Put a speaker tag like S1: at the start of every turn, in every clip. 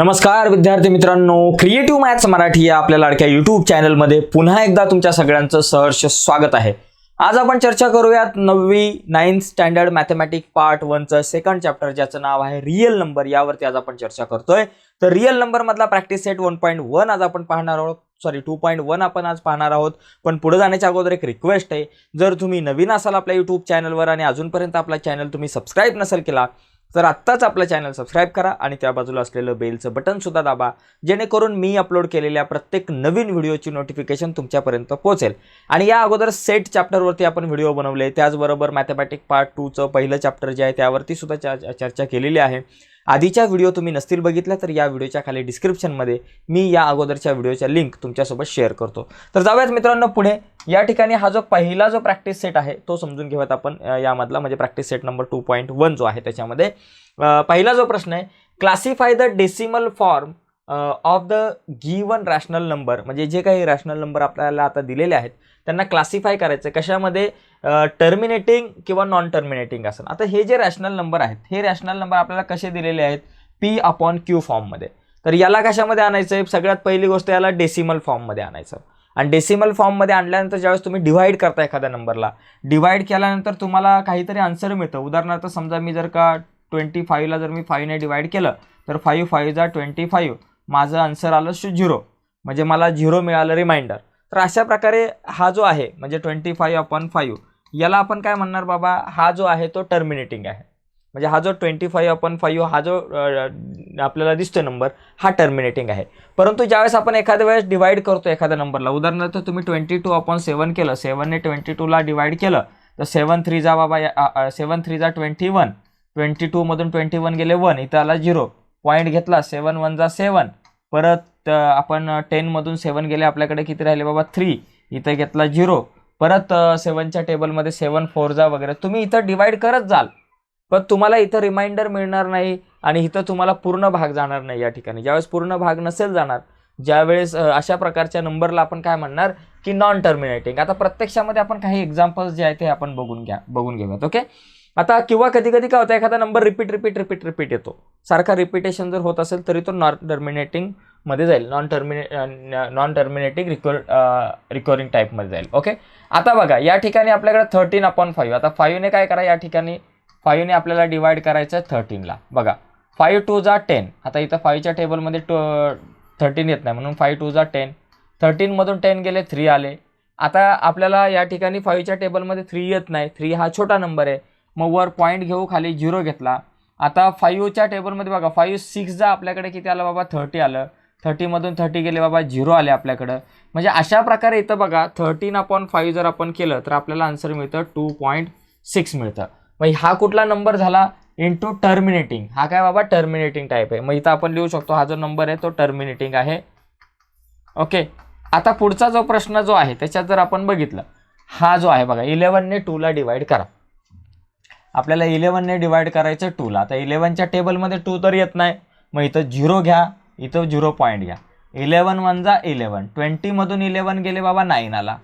S1: नमस्कार विद्यार्थी मित्रांनो. क्रिएटिव्ह मॅथ्स मराठी या आपल्या लाडक्या युट्यूब चॅनलमध्ये पुन्हा एकदा तुमच्या सगळ्यांचं सहर्ष स्वागत आहे. आज आपण चर्चा करूयात नववी नाईन्थ स्टँडर्ड मॅथमॅटिक पार्ट वनचं सेकंड चॅप्टर ज्याचं नाव आहे रिअल नंबर यावरती आज आपण चर्चा करतोय. तर रिअल नंबर मधला practice set one point one आज आपण पाहणार आहोत. सॉरी टू पॉईंट वन आपण आज पाहणार आहोत. पण पुढे जाण्याच्या अगोदर एक रिक्वेस्ट आहे. जर तुम्ही नवीन असाल आपल्या यूट्यूब चॅनलवर आणि अजूनपर्यंत आपला चॅनल तुम्ही सबस्क्राईब नसेल केला तर आत्ताच आपलं चॅनल सबस्क्राईब करा आणि त्या बाजूला असलेलं बेलचं बटनसुद्धा दाबा जेणेकरून मी अपलोड केलेल्या प्रत्येक नवीन व्हिडिओची नोटिफिकेशन तुमच्यापर्यंत पोहोचेल. आणि या अगोदर सेट चॅप्टरवरती आपण व्हिडिओ बनवले त्याचबरोबर मॅथमॅटिक पार्ट टूचं पहिलं चॅप्टर जे आहे त्यावरती सुद्धा चर्चा केलेली आहे. आधीच्या व्हिडिओ तुम्ही नसतील बघितल्या तर या व्हिडिओच्या खाली डिस्क्रिप्शनमध्ये मी या अगोदरच्या व्हिडिओच्या लिंक तुमच्यासोबत शेअर करतो. तर जाऊयात मित्रांनो पुढे. या ठिकाणी हा जो पहिला जो प्रॅक्टिस सेट आहे तो समजून घेऊयात आपण यामधला म्हणजे practice set number two point one जो आहे त्याच्यामध्ये. पहिला जो प्रश्न आहे classify the decimal form of the given rational number म्हणजे जे काही रॅशनल नंबर आपल्याला आता दिलेले आहेत त्यांना क्लासिफाय करायचं कशामध्ये? टर्मिनेटिंग किंवा नॉन टर्मिनेटिंग असेल आता हे जे रॅशनल नंबर आहेत हे रॅशनल नंबर आपल्याला कसे दिलेले आहेत? पी अपॉन क्यू फॉर्ममध्ये तर याला कशामध्ये आणायचं आहे सगळ्यात पहिली गोष्ट याला डेसिमल फॉर्ममध्ये आणायचं. आणि डेसिमल फॉर्ममध्ये आणल्यानंतर ज्यावेळेस तुम्ही डिवाईड करता एखाद्या नंबरला डिवाईड केल्यानंतर तुम्हाला काहीतरी आन्सर मिळतं. उदाहरणार्थ समजा मी जर का ट्वेंटी फाईव्हला जर मी फाईव्हने डिवाईड केलं तर फाईव्ह फाईव्ह जा ट्वेंटी फाईव्ह माझं आन्सर आलं झिरो म्हणजे मला झिरो मिळालं रिमाइंडर तर अशा प्रकारे हा जो आहे म्हणजे ट्वेंटी फाईव्ह अपॉन फाईव्ह याला आपण काय म्हणणार बाबा? हा जो आहे तो टर्मिनेटिंग आहे. म्हणजे हा जो ट्वेंटी फाईव्ह अपॉन फाईव्ह हा जो आपल्याला दिसतो नंबर हा टर्मिनेटिंग आहे. परंतु ज्यावेळेस आपण एखाद्या वेळेस डिवाईड करतो एखाद्या नंबरला उदाहरणार्थ तुम्ही ट्वेंटी टू अपॉन सेवन केलं सेवनने ट्वेंटी टूला डिवाईड केलं तर सेवन थ्री जा बाबा सेवन थ्री जा ट्वेंटी वन ट्वेंटी टूमधून ट्वेंटी वन गेले वन इथं आला झिरो पॉईंट घेतला सेवन वन जा सेवन परत तर आपण टेनमधून सेवन गेले आपल्याकडे किती राहिले? बाबा थ्री इथं घेतला झिरो परत सेवनच्या टेबलमध्ये सेवन फोर जा वगैरे. तुम्ही इथं डिवाईड करत जाल. पण तुम्हाला इथं रिमाइंडर मिळणार नाही आणि इथं तुम्हाला पूर्ण भाग जाणार नाही या ठिकाणी. ज्यावेळेस पूर्ण भाग नसेल जाणार ज्यावेळेस अशा प्रकारच्या नंबरला आपण काय म्हणणार की नॉन टर्मिनेटिंग आता प्रत्यक्षामध्ये आपण काही एक्झाम्पल्स जे आहेत ते आपण बघून घ्या बघून घेऊयात ओके आता किंवा कधी कधी काय होतं एखादा number repeat repeat repeat repeat येतो. सारखा रिपिटेशन जर होत असेल तरी तो नॉन टर्मिनेटिंग मध्ये जाईल. Non termina non terminating recur recurring टाईपमध्ये जाईल. ओके आता बघा या ठिकाणी आपल्याकडे थर्टीन अपॉन फाईव्ह आता फाईव्हने काय करा? या ठिकाणी फाईव्हने आपल्याला डिवाईड करायचं आहे थर्टीनला बघा फाईव्ह टू जा टेन आता इथं फाईव्हच्या टेबलमध्ये टू थर्टीन येत नाही. म्हणून फाईव्ह टू जा टेन थर्टीनमधून टेन गेले थ्री आले. आता आपल्याला या ठिकाणी फाईव्हच्या टेबलमध्ये थ्री येत नाही. थ्री हा छोटा नंबर आहे. मग वर पॉईंट घेऊ खाली झिरो घेतला. आता फाईव्हच्या टेबलमध्ये बघा फाईव्ह सिक्स जा आपल्याकडे किती आलं बाबा? थर्टी आलं. थर्टीमधून थर्टी गेले बाबा झिरो आले आपल्याकडं. म्हणजे अशा प्रकारे इथं बघा थर्टीन अपॉन फाईव्ह जर आपण केलं तर आपल्याला आन्सर मिळतं टू पॉईंट सिक्स मिळतं. मग हा कुठला नंबर झाला? इंटू टर्मिनेटिंग हा काय बाबा? टर्मिनेटिंग टाईप आहे. मग इथं आपण लिहू शकतो हा जो नंबर आहे तो टर्मिनेटिंग आहे. ओके आता पुढचा जो प्रश्न जो आहे त्याच्यात जर आपण बघितलं हा जो आहे बघा इलेवनने टूला डिवाईड करा. आपल्याला इलेवनने डिवाईड करायचं टूला आता इलेवनच्या टेबलमध्ये टू तर येत नाही. मग इथं झिरो घ्या. इथं झिरो पॉईंट घ्या. इलेवन वन जा इलेवन ट्वेंटीमधून इलेवन गेले बाबा नाईन आला.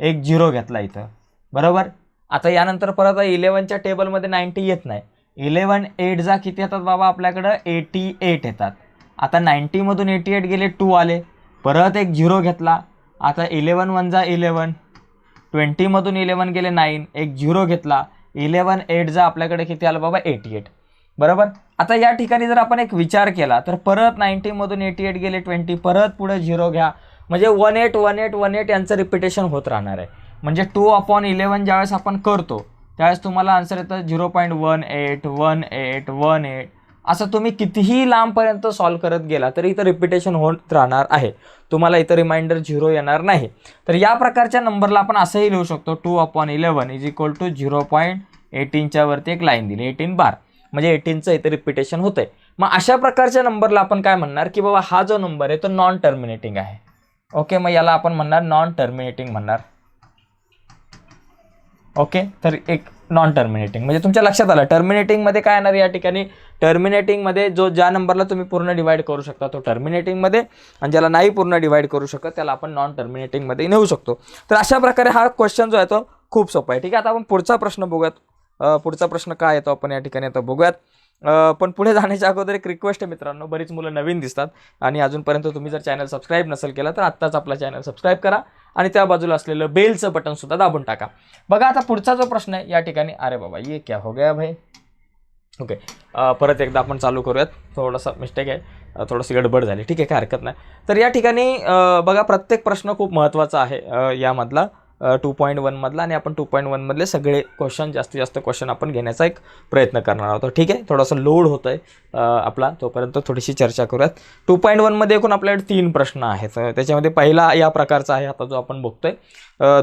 S1: एक झिरो घेतला इथं. बरोबर? आता यानंतर परत इलेवनच्या टेबलमध्ये नाईन्टी येत नाही. इलेवन एट जा किती येतात बाबा आपल्याकडं? एटी एट येतात. आता नाईन्टीमधून एटी एट गेले टू आले. परत एक झिरो घेतला. आता इलेवन वन जा इलेवन ट्वेंटीमधून इलेवन गेले नाईन. एक झिरो घेतला. इलेवन एट जा आपल्याकडे किती आलं बाबा? Eighty eight. बरोबर? आता या ठिकाणी जर आपण एक विचार केला तर परत नाईन्टीमधून एटी एट गेले ट्वेंटी परत पुढे झिरो घ्या. म्हणजे one eight one eight one eight यांचं रिपिटेशन होत राहणार आहे. म्हणजे टू अपॉन इलेवन ज्यावेळेस आपण करतो त्यावेळेस तुम्हाला आन्सर येतं zero point one eight one eight one eight असं तुम्ही कितीही लांबपर्यंत सॉल्व करत गेला तरी इथं रिपिटेशन होत राहणार आहे. तुम्हाला इथं रिमाइंडर झिरो येणार नाही. तर या प्रकारच्या नंबरला आपण असंही लिहू शकतो two upon eleven is equal to zero point एटीनच्या वरती एक लाईन दिली एटीन बार म्हणजे एटीनचं इथं रिपिटेशन होतंय. मग अशा प्रकारच्या नंबरला आपण काय म्हणणार की बाबा हा जो नंबर आहे तो नॉन टर्मिनेटिंग आहे. ओके मग याला आपण म्हणणार नॉन टर्मिनेटिंग म्हणणार. ओके तर एक नॉन टर्मिनेटिंग म्हणजे तुमच्या लक्षात आलं टर्मिनेटिंगमध्ये काय येणार या ठिकाणी? टर्मिनेटिंगमध्ये जो ज्या नंबरला तुम्ही पूर्ण डिवाईड करू शकता तो टर्मिनेटिंगमध्ये आणि ज्याला नाही पूर्ण डिवाईड करू शकत त्याला आपण नॉन टर्मिनेटिंगमध्ये नेऊ शकतो. तर अशा प्रकारे हा क्वेश्चन जो आहे तो खूप सोपा आहे. ठीक आहे आता आपण पुढचा प्रश्न बघूयात. पुढचा प्रश्न काय येतो आपण या ठिकाणी आता बघूयात. पण पुढे जाण्याच्या अगोदर एक रिक्वेस्ट आहे मित्रांनो. बरीच मुलं नवीन दिसतात आणि अजूनपर्यंत तुम्ही जर चॅनल सबस्क्राईब नसेल केला तर आत्ताच आपला चॅनल सबस्क्राईब करा आणि त्या बाजूला असलेलं बेलचं बटनसुद्धा दाबून टाका. बघा आता पुढचा जो प्रश्न आहे या ठिकाणी अरे बाबा ये क्या हो गया भाई? ओके परत एकदा आपण चालू करूयात. थोडासा मिस्टेक आहे. थोडंसं गडबड झाली. ठीक आहे काय हरकत नाही. तर या ठिकाणी बघा प्रत्येक प्रश्न खूप महत्त्वाचा आहे यामधला. टू पॉईंट वनमधला आणि आपण टू पॉईंट वनमधले सगळे क्वेश्चन जास्तीत जास्त क्वेश्चन आपण घेण्याचा एक प्रयत्न करणार आहोत. ठीक आहे? थोडासा लोड होतं आहे आपला. तोपर्यंत थोडीशी चर्चा करूयात. टू पॉईंट वनमध्ये एकूण आपल्याकडे तीन प्रश्न आहेत. त्याच्यामध्ये पहिला या प्रकारचा आहे आता जो आपण बघतोय.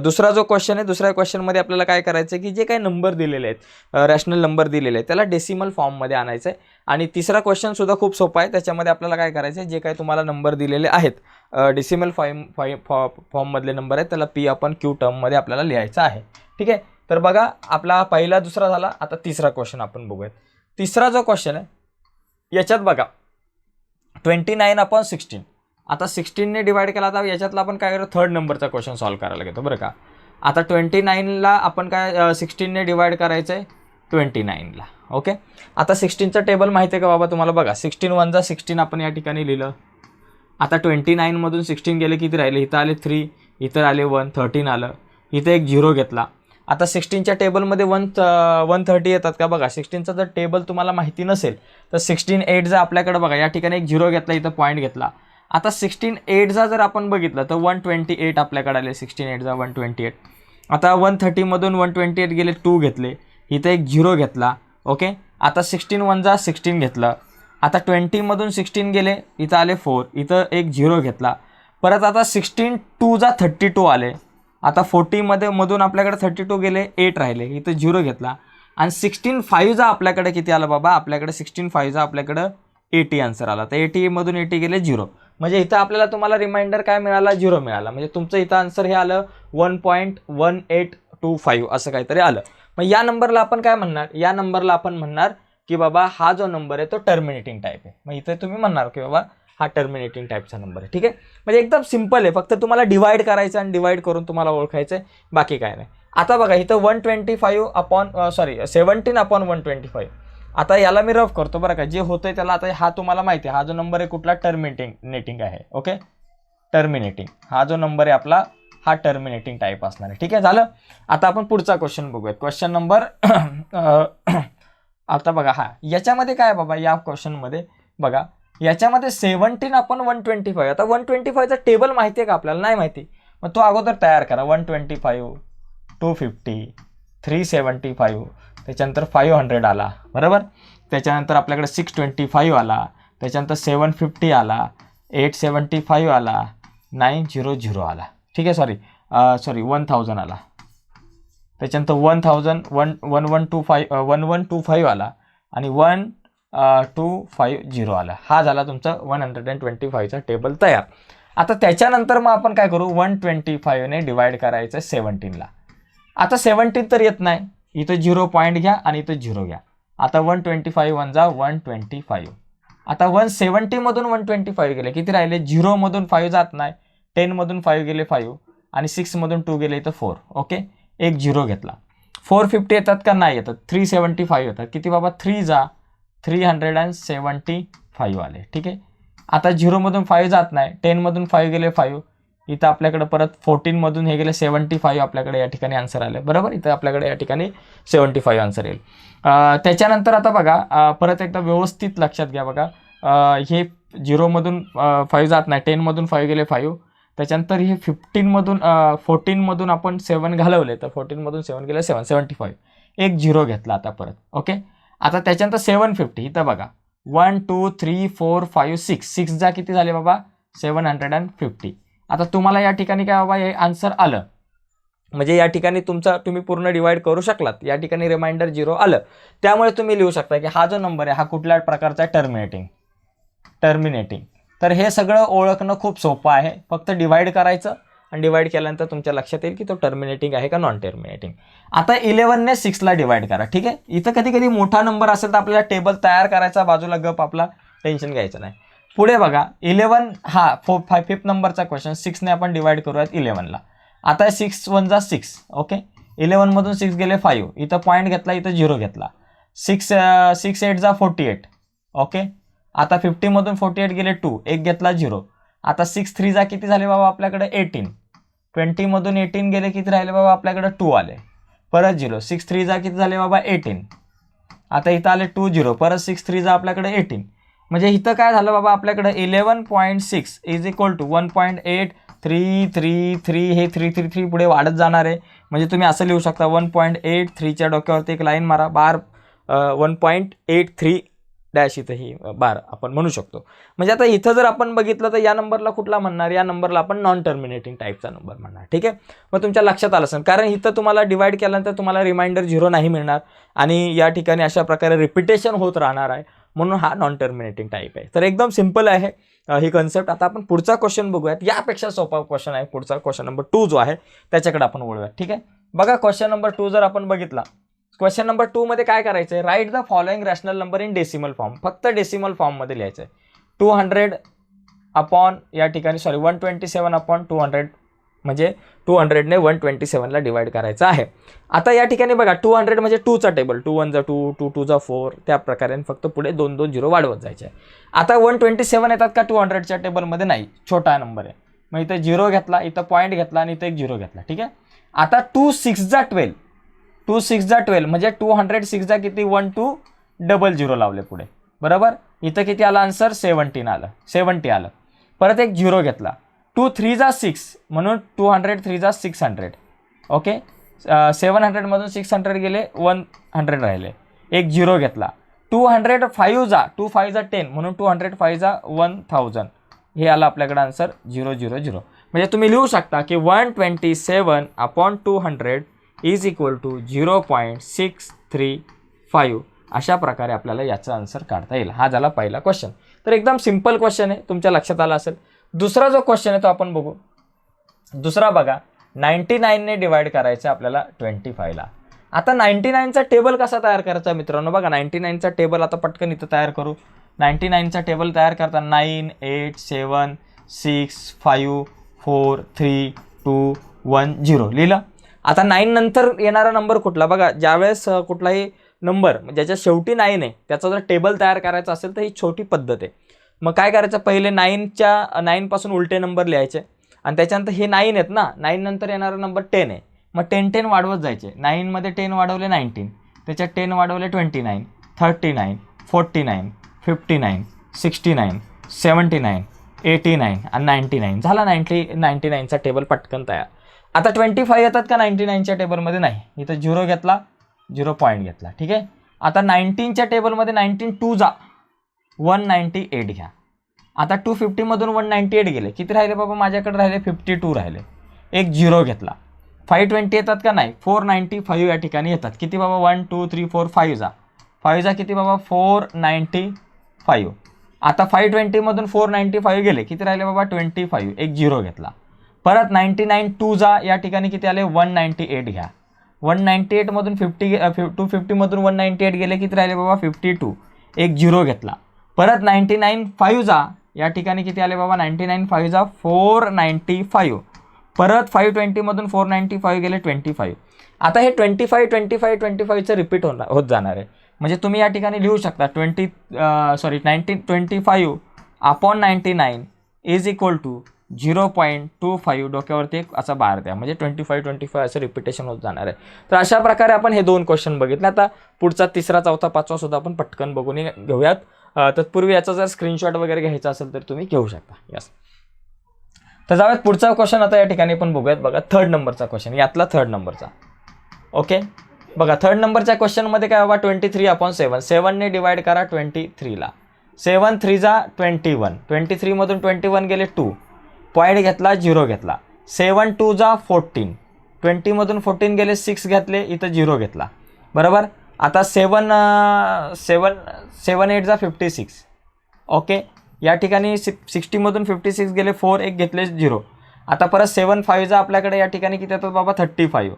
S1: दुसरा जो क्वेश्चन आहे दुसऱ्या क्वेश्चनमध्ये आपल्याला काय करायचं आहे की जे काही नंबर दिलेले आहेत रॅशनल नंबर दिलेले आहेत त्याला डेसिमल फॉर्ममध्ये आणायचं आहे आणि तिसरा क्वेश्चनसुद्धा खूप सोपा आहे. त्याच्यामध्ये आपल्याला काय करायचं आहे जे काही तुम्हाला नंबर दिलेले आहेत डिसिमल फाईम फाई फॉ फॉर्ममधले नंबर आहेत त्याला पी आपण क्यू टर्ममध्ये आपल्याला लिहायचं आहे. ठीक आहे? तर बघा आपला पहिला दुसरा झाला. आता तिसरा क्वेश्चन आपण बघूयात. तिसरा जो क्वेश्चन आहे याच्यात बघा ट्वेंटी नाईन अपॉन सिक्स्टीन आता सिक्स्टीनने डिवाईड केला तर याच्यातला आपण काय करतो थर्ड नंबरचा क्वेश्चन सॉल्व्ह करायला घेतो बरं का? आता ट्वेंटी नाईनला आपण काय सिक्स्टीनने डिवाईड करायचं आहे ट्वेंटी नाईनला ओके? आता सिक्स्टीनचं टेबल माहिती आहे का बाबा तुम्हाला? बघा सिक्स्टीन वनचा सिक्स्टीन आपण या ठिकाणी लिहिलं. आता ट्वेंटी नाईनमधून सिक्स्टीन गेले किती राहिले? इथं आले थ्री इथं आले वन थर्टीन आलं. इथं एक झिरो घेतला. आता सिक्स्टीनच्या टेबलमध्ये वन वन थर्टी येतात का? बघा सिक्स्टीनचा जर टेबल तुम्हाला माहिती नसेल तर सिक्स्टीन एट जर आपल्याकडे बघा. या ठिकाणी एक झिरो घेतला इथं पॉईंट घेतला. आता सिक्स्टीन एटचा जर आपण बघितलं तर वन ट्वेंटी एट आपल्याकडे आले. सिक्स्टीन एटचा वन ट्वेंटी एट आता वन थर्टीमधून वन ट्वेंटी एट गेले टू घेतले. इथं एक झिरो घेतला. ओके? आता सिक्स्टीन वनचा सिक्स्टीन घेतलं. आता ट्वेंटीमधून सिक्स्टीन गेले इथं आले फोर इथं एक झिरो घेतला. परत आता सिक्स्टीन टूचा थर्टी टू आले. आता फोर्टीमध्ये मधून आपल्याकडे थर्टी टू गेले एट राहिले इथं झिरो घेतला. आणि सिक्स्टीन फाईव्हचा आपल्याकडे किती आला बाबा? आपल्याकडे सिक्स्टीन फाईव्हचा आपल्याकडं एटी आन्सर आला. तर एटीमधून एटी गेले झिरो म्हणजे इथं आपल्याला तुम्हाला रिमाइंडर काय मिळाला? झिरो मिळाला. म्हणजे तुमचं इथं आन्सर हे आलं one point one eight two five असं काहीतरी आलं. मग या नंबरला आपण काय म्हणणार? या नंबरला आपण म्हणणार की बाबा हा जो नंबर आहे तो टर्मिनेटिंग टाईप आहे. मग इथे तुम्ही म्हणणार की बाबा हा टर्मिनेटिंग टाईपचा नंबर आहे. ठीक आहे? म्हणजे एकदम सिंपल आहे. फक्त तुम्हाला डिवाईड करायचं आणि डिवाईड करून तुम्हाला ओळखायचं आहे बाकी काय नाही. आता बघा इथं one twenty five upon sorry seventeen upon one twenty five आता याला मी रफ करतो बरं का. जे होतंय त्याला आता हा तुम्हाला माहिती आहे. हा जो नंबर आहे कुठला? टर्मिनेटिंग नेटिंग आहे. ओके टर्मिनेटिंग हा जो नंबर आहे आपला हा टर्मिनेटिंग टाईप असणार आहे. ठीक आहे झालं? आता आपण पुढचा क्वेश्चन बघूयात. क्वेश्चन नंबर आता बघा हा. याच्यामध्ये काय बाबा या क्वेश्चनमध्ये बघा याच्यामध्ये सेवन्टीन आपण वन ट्वेंटी फाईव्ह आता वन ट्वेंटी फायचा टेबल माहिती आहे का आपल्याला? नाही माहिती. मग तो अगोदर तयार करा. One twenty five two fifty three seventy five त्याच्यानंतर फाईव्ह हंड्रेड आला. बरोबर? त्याच्यानंतर आपल्याकडे सिक्स ट्वेंटी फाईव्ह आला. त्याच्यानंतर सेवन फिफ्टी आला. एट सेवन्टी फाईव्ह आला. नाईन झिरो झिरो आला. ठीक आहे सॉरी सॉरी वन थाउजंड आला. त्याच्यानंतर one thousand one one one two five one one two five आला. आणि वन टू फाईव्ह झिरो आला. हा झाला तुमचा वन हंड्रेड अँड ट्वेंटी फाईव्हचा टेबल तयार. आता त्याच्यानंतर मग आपण काय करू? वन ट्वेंटी फाईव्हने डिवाईड करायचं सेवन्टीनला आता सेवन्टीन तर येत नाही. इथं झिरो पॉईंट घ्या आणि इथं झिरो घ्या. आता वन ट्वेंटी फाईव्ह वन जा वन ट्वेंटी फाईव्ह आता वन सेवन्टीमधून वन ट्वेंटी फाईव्ह गेले. किती राहिले? झिरोमधून फाईव्ह जात नाही. टेनमधून फाईव्ह गेले फाईव्ह आणि सिक्समधून टू गेले इथं फोर ओके? एक झिरो घेतला. फोर फिफ्टी येतात का? नाही येतात. थ्री सेवन्टी फाईव्ह येतात. किती बाबा? थ्री जा. Three hundred and seventy five आले. ठीक आहे? आता झिरोमधून फाईव्ह जात नाही. टेनमधून फाईव्ह गेले फाईव्ह. इथं आपल्याकडे परत फोर्टीनमधून हे गेले सेवन्टी फाईव्ह आपल्याकडे या ठिकाणी आन्सर आले. बरोबर? इथं आपल्याकडे या ठिकाणी सेवन्टी फाईव्ह आन्सर येईल. त्याच्यानंतर आता बघा परत एकदा व्यवस्थित लक्षात घ्या बघा. हे झिरोमधून फाईव्ह जात नाही. टेनमधून फाईव्ह गेले फाईव्ह. त्याच्यानंतर हे फिफ्टीनमधून फोर्टीनमधून आपण सेवन घालवले तर फोर्टीनमधून सेवन गेलं सेवन सेवन्टी फाईव्ह एक झिरो घेतला आता परत ओके आता त्याच्यानंतर सेवन फिफ्टी इथं बघा. One two three four five six six जा किती झाले बाबा? सेवन हंड्रेड अँड फिफ्टी आता तुम्हाला या ठिकाणी काय बाबा हे आन्सर आलं. म्हणजे या ठिकाणी तुमचा तुम्ही पूर्ण डिवाईड करू शकलात. या ठिकाणी रिमाइंडर झिरो आलं. त्यामुळे तुम्ही लिहू शकता की हा जो नंबर आहे हा कुठल्या प्रकारचा आहे? टर्मिनेटिंग टर्मिनेटिंग तर हे सगळं ओळखणं खूप सोपं आहे. फक्त डिवाईड करायचं आणि डिवाईड केल्यानंतर तुमच्या लक्षात येईल की तो टर्मिनेटिंग आहे का नॉन टर्मिनेटिंग आता इलेवनने सिक्सला डिवाईड करा ठीक आहे? इथं कधी कधी मोठा नंबर असेल तर आपल्याला टेबल तयार करायचा बाजूला गप आपला टेन्शन घ्यायचं नाही. पुढे बघा इलेवन हा फो फाय फिफ्थ नंबरचा क्वेश्चन सिक्सने आपण डिवाईड करूयात इलेवनला आता सिक्स वन जा सिक्स ओके इलेवनमधून सिक्स गेले फाईव्ह इथं पॉईंट घेतला इथं झिरो घेतला. सिक्स सिक्स एट जा फोर्टी एट ओके आता फिफ्टीमधून फोर्टी एट गेले टू एक घेतला झिरो आता सिक्स थ्रीजा किती झाले बाबा आपल्याकडे एटीन ट्वेंटीमधून एटीन गेले किती राहिले बाबा आपल्याकडे टू आले. परत झिरो सिक्स थ्रीजा किती झाले बाबा एटीन आता इथं आले टू झिरो परत सिक्स थ्रीजा आपल्याकडे एटीन म्हणजे इथं काय झालं बाबा आपल्याकडे eleven point six is equal to one point eight three three three हे थ्री थ्री थ्री पुढे वाढत जाणार आहे. म्हणजे तुम्ही असं लिहू शकता वन पॉईंट एट थ्रीच्या डोक्यावरती एक लाईन मारा. Bar one point eight three dash इथंही बार आपण म्हणू शकतो. म्हणजे आता इथं जर आपण बघितलं तर या नंबरला कुठला म्हणणार? या नंबरला आपण नॉन टर्मिनेटिंग टाईपचा नंबर म्हणणार ठीक आहे? मग तुमच्या लक्षात आलं असेल कारण इथं तुम्हाला डिवाईड केल्यानंतर तुम्हाला रिमाइंडर झिरो नाही मिळणार. आणि या ठिकाणी अशा प्रकारे रिपिटेशन होत राहणार आहे म्हणून हा नॉन टर्मिनेटिंग टाईप आहे. तर एकदम सिंपल आहे ही कन्सेप्ट आता आपण पुढचा क्वेश्चन बघूयात. यापेक्षा सोपा क्वेश्चन आहे पुढचा. क्वेश्चन नंबर टू जो आहे त्याच्याकडे आपण वळूयात ठीक आहे? बघा क्वेश्चन नंबर टू जर आपण बघितला क्वेश्चन नंबर टू मध्ये काय करायचं आहे write the following rational number in decimal form फक्त डेसिमल फॉर्ममध्ये लिहायचं आहे टू हंड्रेड अपॉन या ठिकाणी sorry one twenty seven upon two hundred म्हणजे टू हंड्रेडने वन ट्वेंटी सेवनला डिवाइड करायचं आहे. आता या ठिकाणी बघा टू हंड्रेड म्हणजे टूचा टेबल टू वन जा टू टू टू जा फोर त्या प्रकारे फक्त पुढे दोन दोन झिरो वाढवत जायचे आता वन ट्वेंटी सेवन येतात का टू हंड्रेडच्या टेबलमध्ये नाही. छोटा नंबर आहे. मग इथं झिरो घेतला इथं पॉईंट घेतला आणि इथं एक झिरो घेतला. ठीक आहे? आता टू सिक्स जा ट्वेल्व टू सिक्स जा ट्वेल्व म्हणजे टू हंड्रेड सिक्स जा किती? वन टू डबल झिरो लावले पुढे. बरोबर? इथं किती आलं आन्सर सेवन्टीन आलं. सेवन्टी आलं. परत एक झिरो घेतला. टू थ्री जा सिक्स म्हणून टू हंड्रेड थ्री जा सिक्स हंड्रेड. ओके? सेवन हंड्रेडमधून सिक्स हंड्रेड गेले वन हंड्रेड राहिले. एक झिरो घेतला. टू हंड्रेड फाईव्ह जा टू फाईव्ह जा टेन म्हणून टू हंड्रेड फाईव्ह जा वन थाउजंड. हे आलं आपल्याकडे आन्सर झिरो झिरो झिरो. म्हणजे तुम्ही लिहू शकता की one twenty seven upon two hundred is equal to zero point six three five अशा प्रकारे आपल्याला याचा आन्सर काढता येईल. हा झाला पहिला क्वेश्चन तर एकदम सिंपल क्वेश्चन आहे. तुमच्या लक्षात आला असेल. दुसरा जो क्वेश्चन आहे तो आपण बघू. दुसरा बघा. नाईन्टी नाईनने डिवाईड करायचं आहे आपल्याला ट्वेंटी फायला आता नाईन्टी नाईनचा टेबल कसा तयार करायचा मित्रांनो? बघा नाईन्टी नाईनचा टेबल आता पटकन इथं तयार करू. नाईन्टी नाईनचा टेबल तयार करता nine eight seven six five four three two one zero लिहिलं? आता नाईन नंतर येणारा नंबर कुठला? बघा ज्यावेळेस कुठलाही नंबर ज्याच्या शेवटी नाईन आहे त्याचा जर टेबल तयार करायचा असेल तर ही छोटी पद्धत आहे. मग काय करायचं? पहिले नाईनच्या नाईनपासून उलटे नंबर लिहायचे. आणि त्याच्यानंतर हे नाईन आहेत ना नाईन नंतर येणारा नंबर टेन आहे. मग टेन टेन वाढवत जायचे. नाईनमध्ये टेन वाढवले नाईन्टीन त्याच्यात टेन वाढवले twenty nine thirty nine forty nine fifty nine sixty nine seventy nine eighty nine आणि नाईन्टी नाईन झाला नाईन्टी नाईन्टी नाईनचा टेबल पटकन तयार. आता ट्वेंटी फाय येतात का नाईन्टी नाईनच्या टेबलमध्ये नाही. इथं झिरो घेतला झिरो पॉईंट घेतला. ठीक आहे? आता नाईन्टीनच्या टेबलमध्ये नाईन्टीन टू जा. वन नाईन्टी एट घ्या. आता टू फिफ्टीमधून वन नाईन्टी एट गेले. किती राहिले बाबा? माझ्याकडे राहिले फिफ्टी टू राहिले. एक झिरो घेतला. फाईव्ह ट्वेंटी येतात का? नाही. फोर नाईन्टी फाईव्ह या ठिकाणी येतात. किती बाबा? One two three four five जा. फाईव्ह जा किती बाबा? फोर नाईन्टी फाईव्ह आता फाईव्ह ट्वेंटीमधून फोर नाईन्टी फाईव्ह गेले. किती राहिले बाबा? ट्वेंटी फाईव्ह एक झिरो घेतला. परत नाईन्टी नाईन टू जा या ठिकाणी किती आले? वन नाईन्टी एट घ्या. वन नाईन्टी एटमधून फिफ्टी टू फिफ्टीमधून वन नाईन्टी एट गेले किती राहिले बाबा? Fifty to. एक झिरो घेतला. परत नाईन्टी नाईन फाईव्ह जा या ठिकाणी किती आले बाबा? नाईन्टी नाईन फाईव्ह जा फोर नाईन्टी फाईव्ह. परत फाईव्ह ट्वेंटीमधून फोर नाईन्टी फाईव्ह गेले ट्वेंटी फाईव्ह. आता हे twenty five twenty five twenty फाईव्हचं repeat होणार होत जाणार आहे. म्हणजे तुम्ही या ठिकाणी लिहू शकता twenty sorry ninety twenty five upon ninety nine is equal to zero point two five डोक्यावरती एक असा बार द्या. म्हणजे ट्वेंटी फाईव्ह ट्वेंटी फाईव्ह असं रिपिटेशन होत जाणार आहे. तर अशा प्रकारे आपण हे दोन क्वेश्चन बघितले. आता पुढचा तिसरा चौथा पाचवा सुद्धा आपण पटकन बघून घेऊयात. तत्पूर्वी याचा जर स्क्रीनशॉट वगैरे घ्यायचा असेल तर तुम्ही घेऊ शकता. यस तर जाऊयात पुढचा क्वेश्चन आता या ठिकाणी पण बघूयात. बघा थर्ड नंबरचा क्वेश्चन यातला थर्ड नंबरचा ओके बघा थर्ड नंबरच्या क्वेश्चनमध्ये काय बाबा? ट्वेंटी थ्री अपॉन सेवन सेवनने डिवाइड करा ट्वेंटी थ्रीला सेवन थ्रीजा ट्वेंटी वन ट्वेंटी थ्रीमधून ट्वेंटी वन गेले टू पॉईंट घेतला झिरो घेतला. सेवन टू जा फोर्टीन. ट्वेंटीमधून फोर्टीन गेले सिक्स घेतले इथं झिरो घेतला. बरोबर? आता सेवन सेवन सेवन एट जा फिफ्टी सिक्स. ओके? या ठिकाणी सि सिक्स्टीमधून फिफ्टी सिक्स गेले फोर एक घेतले झिरो. आता परत सेवन फाईव्हचा आपल्याकडे या ठिकाणी किती येतात बाबा? Thirty five.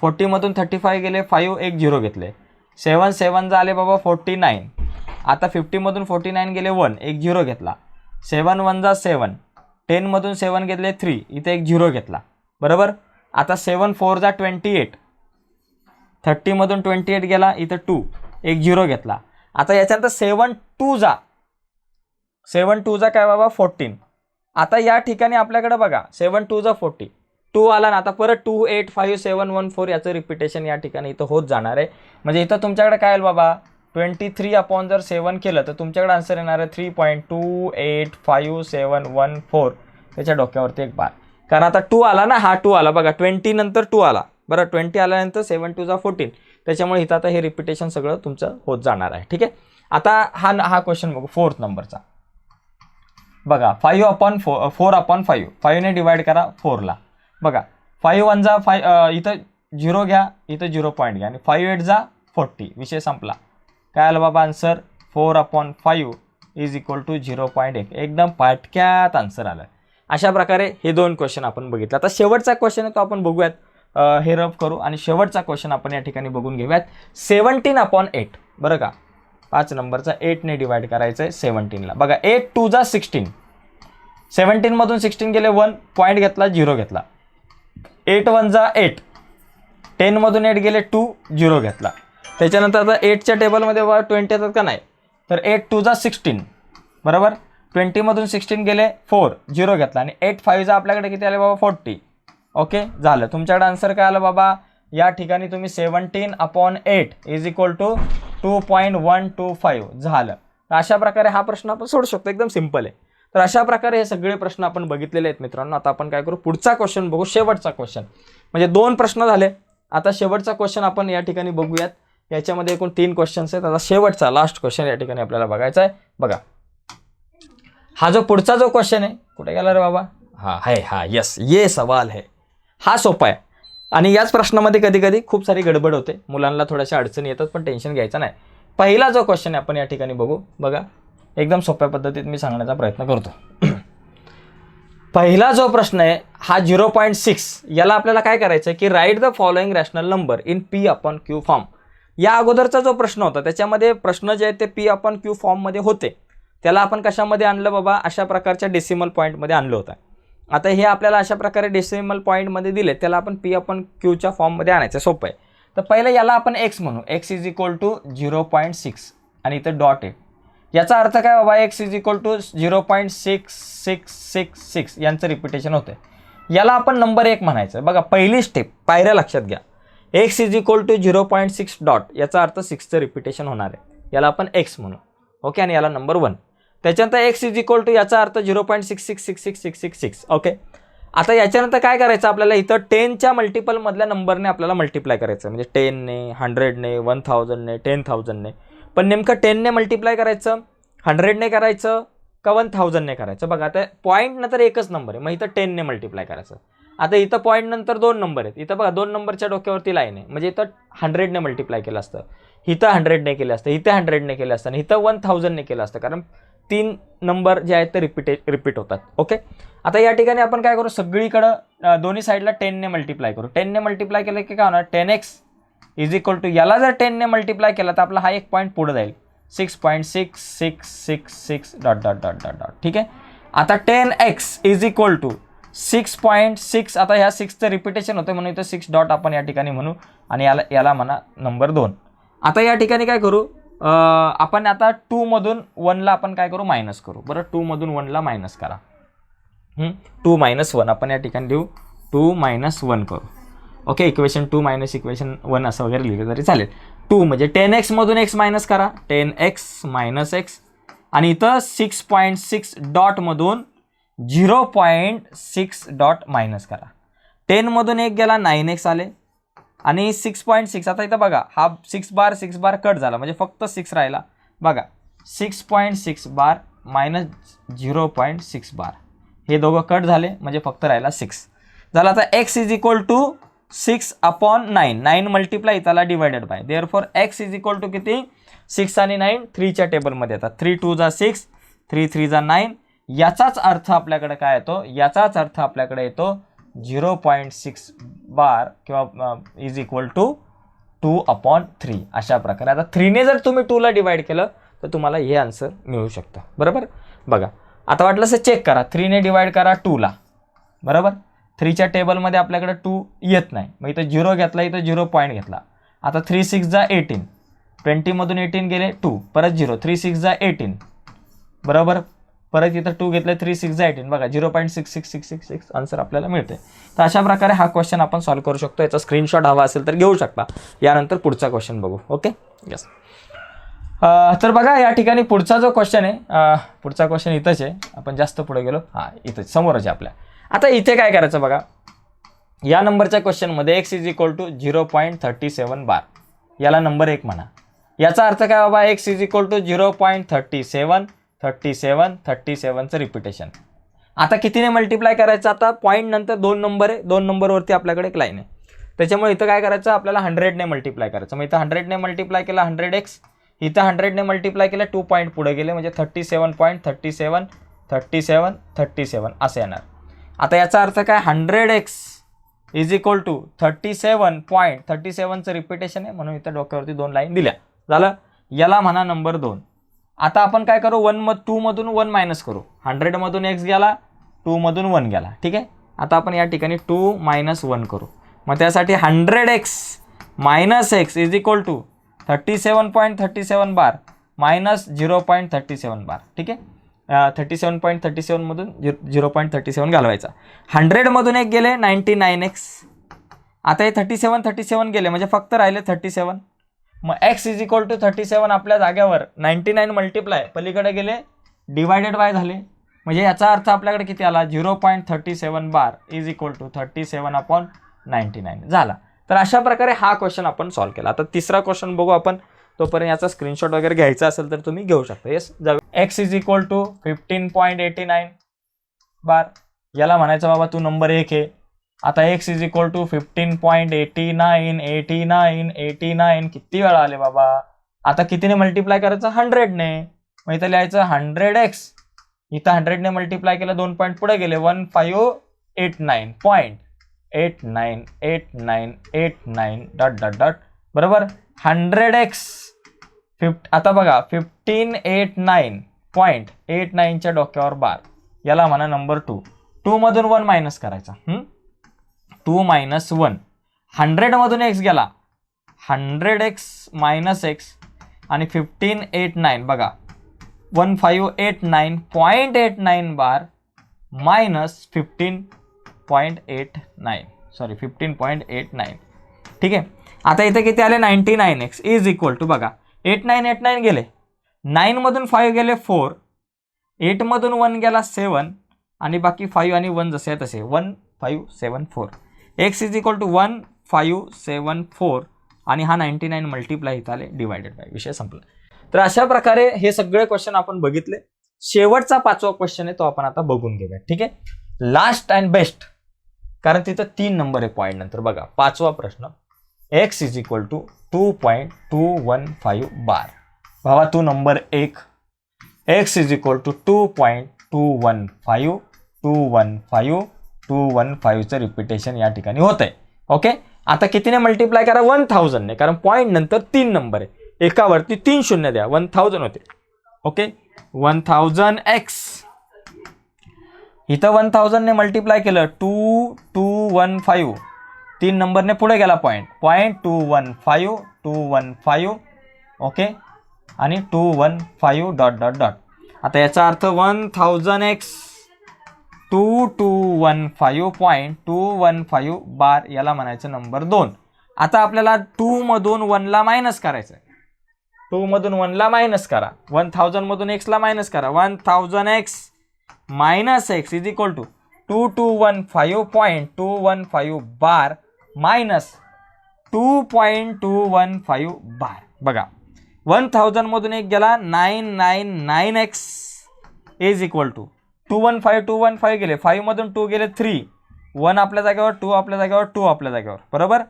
S1: फोर्टीमधून थर्टी फाईव्ह गेले फाईव्ह एक झिरो घेतले. सेवन सेवन आले बाबा फोर्टी नाईन. आता फिफ्टीमधून फोर्टी नाईन गेले वन एक झिरो घेतला. सेवन वन जा सेवन. टेनमधून सेवन घेतले थ्री. इथे एक झिरो घेतला. बरोबर? आता सेवन फोर जा ट्वेंटी एट. थर्टीमधून ट्वेंटी एट गेला इथं टू. एक झिरो घेतला. आता याच्यानंतर सेवन टू जा. सेवन टू जा काय बाबा? फोर्टीन. आता या ठिकाणी आपल्याकडे बघा सेवन टू जा फोर्टी. टू आला ना आता परत two eight five seven one four याचं रिपिटेशन या ठिकाणी इथं होत जाणार आहे. म्हणजे इथं तुमच्याकडे काय येईल बाबा? ट्वेंटी थ्री अपॉन जर सेवन केलं तर तुमच्याकडे आन्सर येणार आहे three point two eight five seven one four त्याच्या डोक्यावरती एक बार कारण आता टू आला ना हा टू आला. बघा ट्वेंटी नंतर टू आला. बरं ट्वेंटी आल्यानंतर सेवन टू जा फोर्टीन त्याच्यामुळे इथं आता हे रिपिटेशन सगळं तुमचं होत जाणार आहे. ठीक आहे? आता हा हा क्वेश्चन बघू फोर्थ नंबरचा बघा five upon four four upon five फाईव्हने divide करा फोरला बघा फाईव्ह वन जा फाय इथं झिरो घ्या इथं झिरो पॉईंट घ्या. आणि फाईव्ह एट जा फोर्टी विषय संपला. काय आलं बाबा answer four upon five is equal to zero point एक. एकदम पाटक्यात आन्सर आलं. अशा प्रकारे हे दोन क्वेश्चन आपण बघितलं. आता शेवटचा क्वेश्चन आहे तो आपण बघूयात. हे रफ करू आणि शेवटचा क्वेश्चन आपण या ठिकाणी बघून घेऊयात. सेवन्टीन अपॉन एट बरं का? पाच नंबरचा एटने डिवाईड करायचं आहे सेवन्टीनला बघा एट टू जा सिक्स्टीन सेवन्टीनमधून सिक्स्टीन गेले वन पॉईंट घेतला झिरो घेतला. एट वन जा एट टेनमधून एट गेले टू झिरो घेतला. त्याच्यानंतर आता एटच्या टेबलमध्ये बघा ट्वेंटी येतात का नाही? तर एट टू जा सिक्स्टीन बरोबर? ट्वेंटीमधून सिक्स्टीन गेले फोर झिरो घेतला. आणि एट फाईव्हचा आपल्याकडे किती आले बाबा? फोर्टी ओके झालं. तुमच्याकडे आन्सर काय आलं बाबा? या ठिकाणी तुम्ही seventeen upon eight is equal to two point one two five झालं. तर अशा प्रकारे हा प्रश्न आपण सोडू शकतो. एकदम सिंपल आहे. तर अशा प्रकारे हे सगळे प्रश्न आपण बघितलेले आहेत मित्रांनो. आता आपण काय करू? पुढचा क्वेश्चन बघू. शेवटचा क्वेश्चन म्हणजे दोन प्रश्न झाले. आता शेवटचा क्वेश्चन आपण या ठिकाणी बघूयात. याच्यामध्ये एकूण तीन क्वेश्चन्स आहेत. आता शेवटचा लास्ट क्वेश्चन या ठिकाणी आपल्याला बघायचा आहे. बघा. हा जो पुढचा जो क्वेश्चन आहे कुठे गेला रे बाबा? हा आहे हा यस ये सवाल है. हा सोपा आहे. आणि याच प्रश्नामध्ये कधी कधी खूप सारी गडबड होते. मुलांना थोड्याशा अडचणी येतात पण टेन्शन घ्यायचं नाही. पहिला जो क्वेश्चन आहे आपण या ठिकाणी बघू. बघा. एकदम सोप्या पद्धतीत मी सांगण्याचा प्रयत्न करतो. पहिला जो प्रश्न आहे हा झिरो पॉईंट सिक्स याला आपल्याला काय करायचं आहे की write the following rational number in p upon q form या अगोदरचा जो प्रश्न होता त्याच्यामध्ये प्रश्न जे आहेत ते पी अपन क्यू फॉर्ममध्ये होते. त्याला आपण कशामध्ये आणलं बाबा? अशा प्रकारच्या डेसिमल पॉईंटमध्ये आणलं होतं. आता हे आपल्याला अशा प्रकारे डेसिमल पॉईंटमध्ये दिले त्याला आपण पी अपन क्यूच्या फॉर्ममध्ये आणायचं सोपं आहे. तर पहिलं याला आपण एक्स म्हणू. X is equal to zero point six आणि इथं डॉट आहे. याचा अर्थ काय बाबा? X is equal to zero point six six six six यांचं रिपिटेशन होतं याला आपण नंबर एक म्हणायचं. बघा पहिली स्टेप पायऱ्या लक्षात घ्या. X is equal to zero point six dot याचा अर्थ सिक्सचं रिपिटेशन होणार आहे. याला आपण एक्स म्हणू. ओके आणि याला नंबर वन त्याच्यानंतर एक्स इज इक्वल टू याचा अर्थ zero point six six six six six six six okay आता याच्यानंतर काय करायचं आपल्याला? इथं टेनच्या मल्टिपलमधल्या नंबरने आपल्याला मल्टिप्लाय करायचं म्हणजे टेनने हंड्रेडने वन थाउजंडने टेन थाउजंडने पण नेमकं टेनने मल्टिप्लाय करायचं? हंड्रेडने करायचं? का वन थाउजंडने करायचं? बघा आता पॉईंट नंतर एकच नंबर आहे. मग इथं टेनने मल्टिप्लाय करायचं. आता इथं पॉईंट नंतर दोन नंबर आहेत. इथं बघा दोन नंबरच्या डोक्यावरती लाईन आहे. म्हणजे इथं हंड्रेडने मल्टिप्लाय केलं असतं. इथं हंड्रेडने केलं असतं. इथं हंड्रेडने केलं असतं. आणि इथं वन थाउजंडने केलं असतं. कारण तीन नंबर जे आहेत ते रिपीटे रिपीट होतात. ओके आता या ठिकाणी आपण काय करू? सगळीकडं दोन्ही साईडला टेनने मल्टिप्लाय करू. टेनने मल्टिप्लाय केलं की काय होणार? Ten x is equal to याला जर टेनने मल्टिप्लाय केला तर आपला हा एक पॉईंट पुढे जाईल. Six point six six six six dot dot dot dot dot ठीक आहे? आता ten x is equal to six point six आता ह्या सिक्सचं रिपिटेशन होतं म्हणून इथं सिक्स डॉट आपण या ठिकाणी म्हणू. आणि याला याला म्हणा नंबर दोन. आता या ठिकाणी काय करू? आपण आता टूमधून वनला आपण काय करू? मायनस करू. बरं टूमधून वनला मायनस करा. टू मायनस वन आपण या ठिकाणी देऊ. टू मायनस वन करू. Okay equation two minus equation one असं वगैरे लिहिलं तरी चालेल. टू म्हणजे टेन एक्समधून एक्स मायनस करा. टेन एक्स मायनस एक्स आणि इथं six point six डॉटमधून zero point six dot minus करा. टेनमधून एक गेला नाईन एक्स आले. आणि सिक्स पॉईंट सिक्स आता इथं बघा हा six bar six bar cut झाला म्हणजे फक्त सिक्स राहिला. बघा six point six bar minus zero point six bar. हे दोघं कट झाले म्हणजे फक्त राहिला सिक्स. झालं आता x is equal to six upon nine nine multiply त्याला divided by therefore x is equal to किती? सिक्स आणि नाईन थ्रीच्या टेबलमध्ये येतात. थ्री टू जा सिक्स थ्री थ्री जा नाईन याचाच अर्थ आपल्याकडे काय येतो? याचाच अर्थ आपल्याकडे येतो झिरो पॉईंट सिक्स बार किंवा is equal to two upon three अशा प्रकारे. आता थ्रीने जर तुम्ही टूला डिवाईड केलं तर तुम्हाला हे आन्सर मिळू शकतं. बरोबर? बघा. आता वाटलं असं चेक करा. थ्रीने डिवाईड करा टूला बरोबर? थ्रीच्या टेबलमध्ये आपल्याकडे टू येत नाही. मग इथं झिरो घेतला इथं झिरो पॉईंट घेतला. आता थ्री सिक्स जा एटीन ट्वेंटीमधून एटीन गेले टू परत झिरो. थ्री सिक्स जा एटीन बरोबर? परत इथं टू घेतलं थ्री सिक्स जा एटीन बघा zero point six six six six six answer आपल्याला मिळते तर अशा प्रकारे हा क्वेश्चन आपण सॉल्व्ह करू शकतो. याचा स्क्रीनशॉट हवा असेल तर घेऊ शकता. यानंतर पुढचा क्वेश्चन बघू. ओके यस तर बघा या ठिकाणी पुढचा जो क्वेश्चन आहे पुढचा क्वेश्चन इथंच आहे. आपण जास्त पुढे गेलो. हां इथंच समोरच आहे आपल्या. आता इथे काय करायचं बघा? या नंबरच्या क्वेश्चनमध्ये x is equal to zero point thirty seven bar याला नंबर एक म्हणा. याचा अर्थ काय बाबा? X is equal to zero point thirty seven thirty seven thirty सेवनचं repetition आता कितीने मल्टिप्लाय करायचं? आता पॉईंट नंतर दोन नंबर आहे. दोन नंबरवरती आपल्याकडे एक लाईन आहे. त्याच्यामुळे इथं काय करायचं? आपल्याला हंड्रेडने मल्टिप्लाय करायचं. मग इथं हंड्रेडने मल्टिप्लाय केला हंड्रेड एक्स इथं हंड्रेडने मल्टिप्लाय केलं टू पॉईंट पुढे गेले. म्हणजे thirty seven point thirty seven thirty seven thirty seven असं येणार. आता याचा अर्थ काय? Hundred x is equal to thirty seven point thirty सेवनचं repetition आहे. म्हणून इथं डोक्यावरती दोन लाईन दिल्या. झालं? याला म्हणा नंबर दोन. आता आपण काय करू? वन म टूमधून वन मायनस करू. हंड्रेडमधून एक्स गेला टूमधून वन गेला. ठीक आहे? आता आपण या ठिकाणी टू मायनस वन करू. मग त्यासाठी hundred x minus x is equal to thirty seven point thirty seven bar minus zero point thirty seven bar ठीक आहे? थर्टी सेवन पॉईंट थर्टी सेवनमधून झि झिरो पॉईंट थर्टी सेवन घालवायचा हंड्रेडमधून एक गेले नाईन्टी नाईन एक्स आता हे थर्टी सेवन थर्टी सेवन गेले म्हणजे फक्त राहिले थर्टी सेवन मग x is equal to thirty seven आपल्या जाग्यावर नाईन्टी नाईन मल्टिप्लाय पलीकडे गेले डिवायडेड बाय झाले. म्हणजे याचा अर्थ आपल्याकडे किती आला? Zero point thirty seven bar is equal to thirty seven upon ninety nine झाला. तर अशा प्रकारे हा क्वेश्चन आपण सॉल्व्ह केला. आता तिसरा क्वेश्चन बघू आपण. तोपर्यंत याचा स्क्रीनशॉट वगैरे घ्यायचा असेल तर तुम्ही घेऊ शकता. येस जाऊ. X is equal to fifteen point eighty nine bar याला म्हणायचं बाबा तू नंबर एक आहे. आता x is equal to fifteen point eighty nine eighty nine eighty nine किती वेळा आले बाबा? आता कितीने मल्टिप्लाय करायचं? हंड्रेडने मग इथं लिहायचं हंड्रेड एक्स इथं हंड्रेडने मल्टिप्लाय केलं दोन पॉईंट पुढे गेले one five eight nine point eight nine eight nine eight nine dot dot dot बरोबर? हंड्रेड एक्स फिफ्ट आता बघा fifteen eight nine point eight नाईनच्या डोक्यावर बार. याला म्हणा नंबर टू टूमधून वन मायनस करायचा. Two minus one. हंड्रेडमधून एक्स गेला. हंड्रेड एक्स मायनस एक्स आणि फिफ्टीन एट नाईन. बघा. One five eight nine point eight nine bar minus fifteen point eight nine. Sorry fifteen point eight nine. ठीक आहे? आता इथे किती आले? Ninety nine x. Is equal to बघा. Eight nine eight nine गेले. नाईनमधून फाईव्ह गेले फोर. एटमधून वन गेला सेवन. आणि बाकी फाईव्ह आणि वन जसे आहे तसे. One five seven four. X is equal to one five seven four आणि हा नाईन्टी नाईन मल्टिप्लाय इथं आले डिवायडेड बाय विषय संपला. तर अशा प्रकारे हे सगळे क्वेश्चन आपण बघितले. शेवटचा पाचवा क्वेश्चन आहे तो आपण आता बघून घेऊया ठीक आहे? लास्ट अँड बेस्ट कारण तिथं तीन नंबर आहे पॉईंट नंतर. बघा पाचवा प्रश्न. X is equal to two point two one five bar भावा तू नंबर एक. X is equal to two point two one five two one five two one फाईव्हचं repetition या ठिकाणी होत आहे ओके आता कितीने मल्टिप्लाय करा? वन थाउजंडने कारण पॉईंट नंतर तीन नंबर आहे. एकावरती तीन शून्य द्या. वन थाउजंड होते. ओके वन थाउजंड एक्स इथं वन थाउजंडने मल्टिप्लाय केलं. टू टू वन फाईव्ह तीन नंबरने पुढे गेला point point two one five two one five okay आणि two one five dot dot dot आता याचा अर्थ one thousand x two two one five point two one five bar याला म्हणायचं नंबर दोन. आता आपल्याला टूमधून वनला मायनस करायचं आहे टूमधून वनला मायनस करा. वन थाउजंडमधून एक्सला मायनस करा. One thousand x minus x is equal to two two one five point two one five bar minus two point two one five bar बघा. वन थाउजंडमधून एक गेला nine nine nine x is equal to two one five to one one गेले. फाईव्हमधून two गेले three one आपल्या जागेवर to आपल्या जागेवर टू आपल्या जागेवर. बरोबर?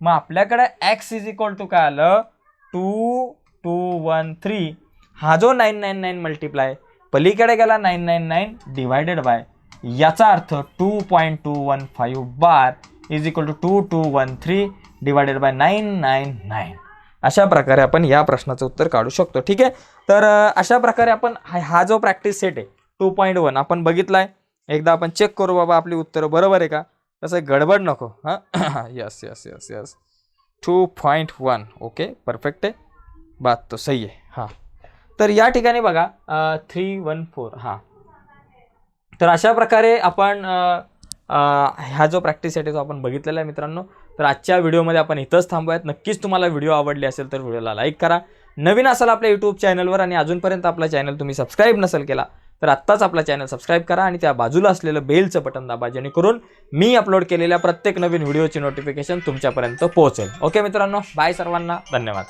S1: मग आपल्याकडे एक्स इज इक्वल टू काय आलं? टू टू वन थ्री हा जो नाईन नाईन नाईन मल्टिप्लाय पलीकडे गेला nine nine nine divided by याचा अर्थ two point two one five bar is equal to two two two three three divided by nine nine nine प्रकारे आपण या प्रश्नाचं उत्तर काढू शकतो. ठीक आहे? तर अशा प्रकारे आपण हा जो प्रॅक्टिस सेट आहे टू पॉईंट वन आपण बघितलाय. एकदा आपण चेक करू बाबा आपली उत्तरं बरोबर आहे का? तसं गडबड नको हां? Yes yes yes yes two point one okay perfect आहे. बात तो सही आहे. हां. तर या ठिकाणी बघा थ्री वन फोर हां. तर अशा प्रकारे आपण ह्या जो प्रॅक्टिस सेट आहे तो आपण बघितलेला आहे मित्रांनो. तर आजच्या व्हिडिओमध्ये आपण इथंच थांबूयात. नक्कीच तुम्हाला व्हिडिओ आवडली असेल तर व्हिडिओला लाईक करा. नवीन असाल आपल्या यूट्यूब चॅनलवर आणि अजूनपर्यंत आपला चॅनल तुम्ही सबस्क्राईब नसेल केला तर आत्ताच आपला चॅनल सबस्क्राईब करा आणि त्या बाजूला असलेलं बेलचं बटन दाबा जेणेकरून मी अपलोड केलेल्या प्रत्येक नवीन व्हिडिओची नोटिफिकेशन तुमच्यापर्यंत पोहोचेल. ओके मित्रांनो. बाय सर्वांना. धन्यवाद.